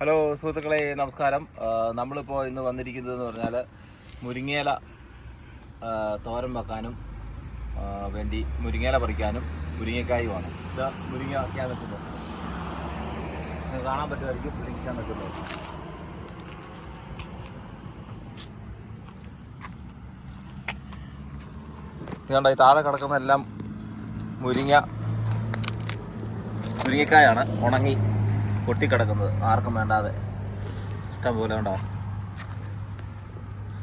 Hello സുഹൃത്തുക്കളെ നമസ്കാരം. നമ്മളിപ്പോൾ ഇന്ന് വന്നിരിക്കുന്നത് എന്ന് പറഞ്ഞാൽ മുരിങ്ങേല തോരൻ വെക്കാനും വേണ്ടി മുരിങ്ങേല പറിക്കാനും മുരിങ്ങക്കായുമാണ്. ഇത് മുരിങ്ങ വയ്ക്കാൻ നിൽക്കുന്നത് കാണാൻ പറ്റുമായിരിക്കും മുരിങ്ങയ്ക്കാൻ നിൽക്കുന്നത് ഇതുകൊണ്ട് ഈ താഴെ കിടക്കുന്ന എല്ലാം മുരിങ്ങ മുരിങ്ങക്കായാണ് ഉണങ്ങി. പൊട്ടിക്കിടക്കുന്നത്. ആർക്കും വേണ്ടാതെ. ഇഷ്ടം പോലെ ഉണ്ടോ?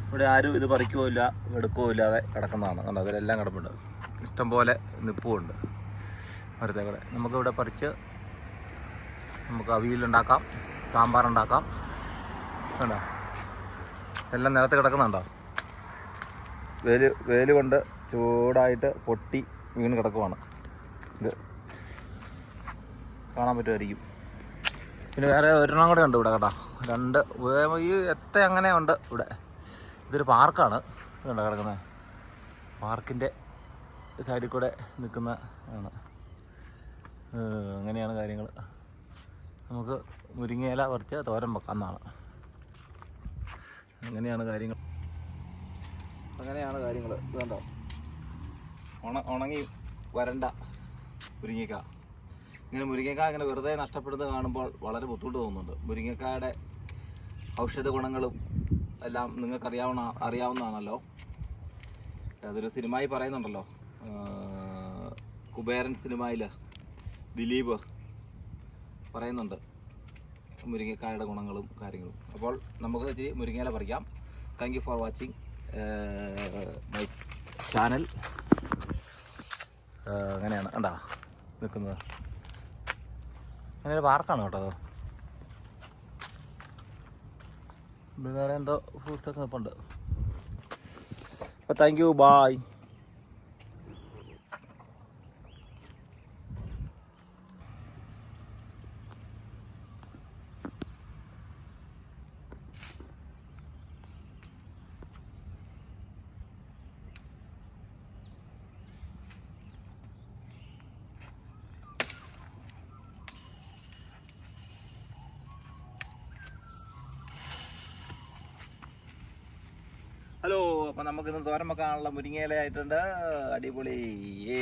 ഇവിടെ ആരും ഇത് പറിക്കുകയോ ഇല്ല എടുക്കുകയോ ഇല്ലാതെ കിടക്കുന്നതാണ്. കണ്ടോ? അതിലെല്ലാം കിടപ്പുണ്ട്. ഇഷ്ടം പോലെ നിപ്പുമുണ്ട് മരത്തേക്കൂടെ. നമുക്കിവിടെ പറിച്ച് നമുക്ക് അവിയലുണ്ടാക്കാം സാമ്പാർ ഉണ്ടാക്കാം. കണ്ടോ? എല്ലാം നിലത്ത് കിടക്കുന്നുണ്ടോ? വേൽ വേൽ കൊണ്ട് ചൂടായിട്ട് പൊട്ടി വീണ് കിടക്കുവാണ്. ഇത് കാണാൻ പറ്റുമായിരിക്കും. പിന്നെ വേറെ ഒരെണ്ണം കൂടെ ഉണ്ട് ഇവിടെ കേട്ടോ. രണ്ട് ഈ എത്ത അങ്ങനെ ഉണ്ട് ഇവിടെ. ഇതൊരു പാർക്കാണ്. ഇതുണ്ട് കിടക്കുന്നത്? പാർക്കിന്റെ സൈഡിൽ കൂടെ നിൽക്കുന്ന ആണ് അങ്ങനെയാണ് കാര്യങ്ങൾ നമുക്ക് മുരിങ്ങയില പറിച്ച് തോരൻ വെക്കാമെന്നാണ് അങ്ങനെയാണ് കാര്യങ്ങൾ. അങ്ങനെയാണ് കാര്യങ്ങൾ ഇതുണ്ടോ ഉണ ഉണങ്ങി വരണ്ട മുരിങ്ങക്ക ഇങ്ങനെ മുരിങ്ങക്കായ ഇങ്ങനെ വെറുതെ നഷ്ടപ്പെടുന്നത് കാണുമ്പോൾ വളരെ ബുദ്ധിമുട്ട് തോന്നുന്നുണ്ട്. മുരിങ്ങക്കായുടെ ഔഷധ ഗുണങ്ങളും എല്ലാം നിങ്ങൾക്ക് അറിയാവുന്ന അറിയാവുന്നതാണല്ലോ. അതൊരു സിനിമയിൽ പറയുന്നുണ്ടല്ലോ. കുബേരൻ സിനിമയിൽ ദിലീപ് പറയുന്നുണ്ട് മുരിങ്ങക്കായുടെ ഗുണങ്ങളും കാര്യങ്ങളും. അപ്പോൾ നമുക്ക് ഇച്ചിരി മുരിങ്ങയില പറിക്കാം. Thank you for watching my channel അങ്ങനെയാണ്. കണ്ടാ നിൽക്കുന്നത്. അങ്ങനെ ഒരു പാർക്കാണ് കേട്ടോ അത്. ഇവിടെ വേറെ എന്തോ ഫ്രൂട്ട്സ് ഒക്കെ നിൽപ്പുണ്ട് അപ്പോൾ താങ്ക് യു ബായ് ഹലോ അപ്പൊ നമുക്ക് ഇന്ന് തോരൻ വെക്കാനുള്ള മുരിങ്ങയില ആയിട്ടുണ്ട്. അടിപൊളി. ഏ